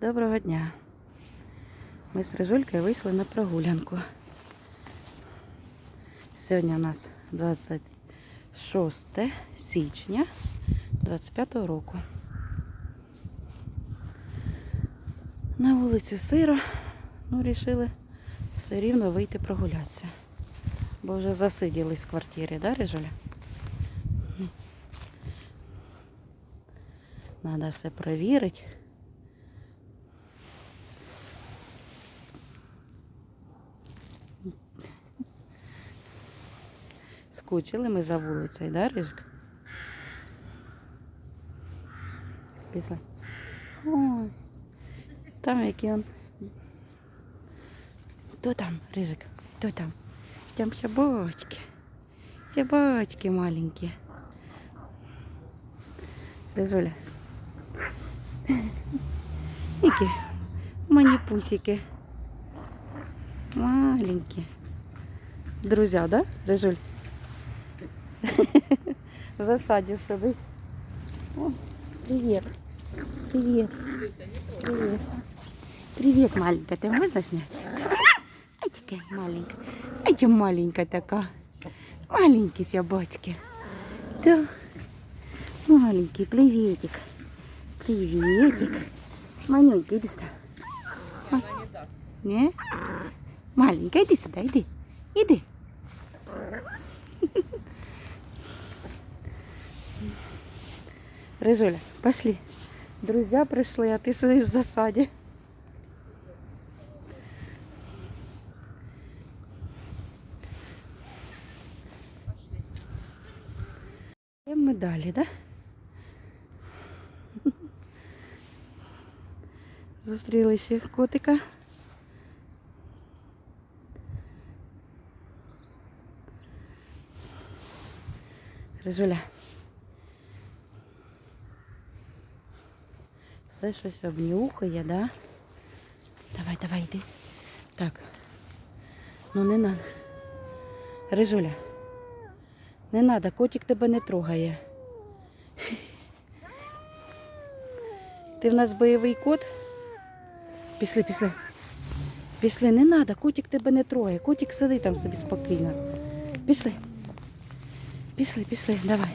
Доброго дня. Ми з Рижулькою вийшли на прогулянку. Сьогодні у нас 26 січня 25 року. На вулиці сиро, ну вирішили все рівно вийти прогулятися. Бо вже засиділись в квартирі, да, Рижуля? Надо все перевірити. Скучили ми за вулицею, да, Рижик? Після. Ой, там який он. Хто там, Рижик? Хто там? Там собачки. Собачки маленькі. Рижуля. Які маніпусики. Маленькі. Друзья, да, Рижуль? В засаді сидить. О, привіт. Привіт. Привіт. Привіт, маленька. Ти можна зняти? Ай, така маленька. Ай, ти маленька така. Маленькі собачки. Да. Маленький, приветик. Приветик. Манюнька, иди сюда. Она не даст. Не? Маленькая, иди сюда, иди. Иди. Рыжуля, пошли. Друзья пришли, а ты сидишь в засаде. Йдемо ми далі, да? Зустріли ще котика. Рижуля. Все щось обнюхає, да? Давай, давай, йди. Так. Ну не надо. Рижуля. Не надо, котик тебе не трогає. Ти в нас бойовий кот? Пішли, пішли. Пішли, не надо, котик тебе не трогає. Котик сидить там собі спокійно. Пішли. Пішли, пішли, давай.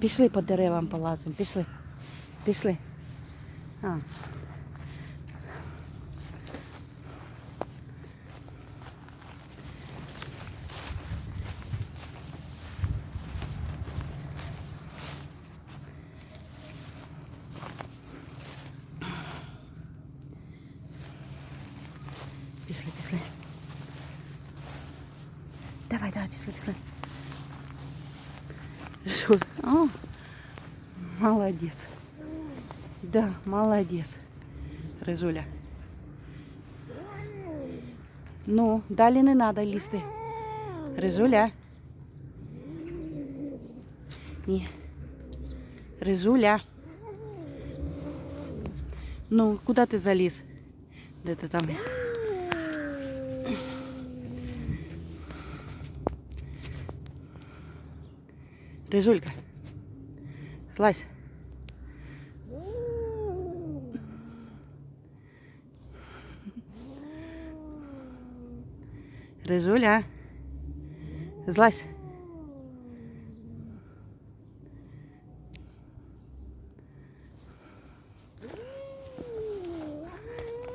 Пішли по деревам полазимо, пішли. Пішли. А. Пішли, пішли. Давай, давай, пішли, пішли. Що? О, молодець. Да, молодець. Рижуля. Ну, далі не треба лізти. Рижуля. Ні. Рижуля. Ну, куди ти заліз? Де ти там? Рижулька. Слазь. Рижуля. Злазь.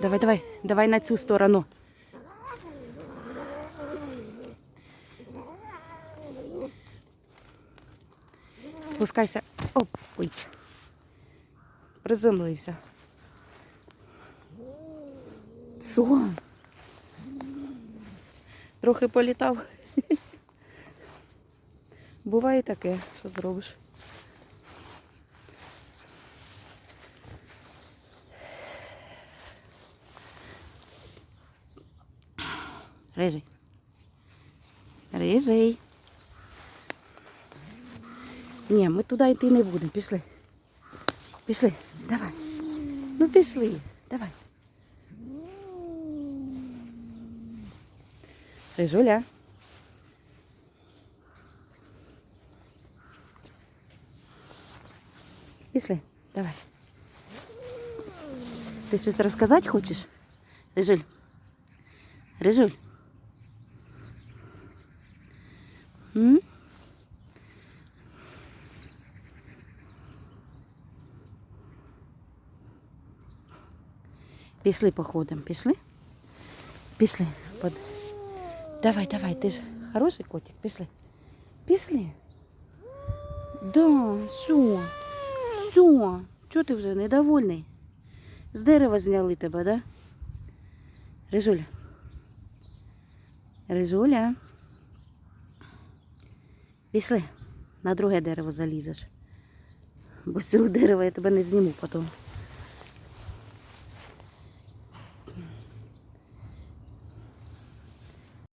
Давай, давай, давай на цю сторону. Спускайся. Оп, ой. Приземлився. Що? Трохи політав. Буває таке, що зробиш. Рижий. Рижий. Ні, ми туди йти не будемо. Пішли. Пішли. Давай. Ну пішли. Давай. Рижуля. Пішли, давай. Ти щось розказати хочеш? Рижуль. Рижуль. М? Пішли походом, пішли? Пішли. Под... Давай, давай, ти ж хороший котик, пішли. Пішли. Да, що? Що? Чого ти вже недовольний? З дерева зняли тебе, да? Рижуля. Рижуля. Пішли. На друге дерево залізеш. Бо з цього дерева я тебе не зніму потім.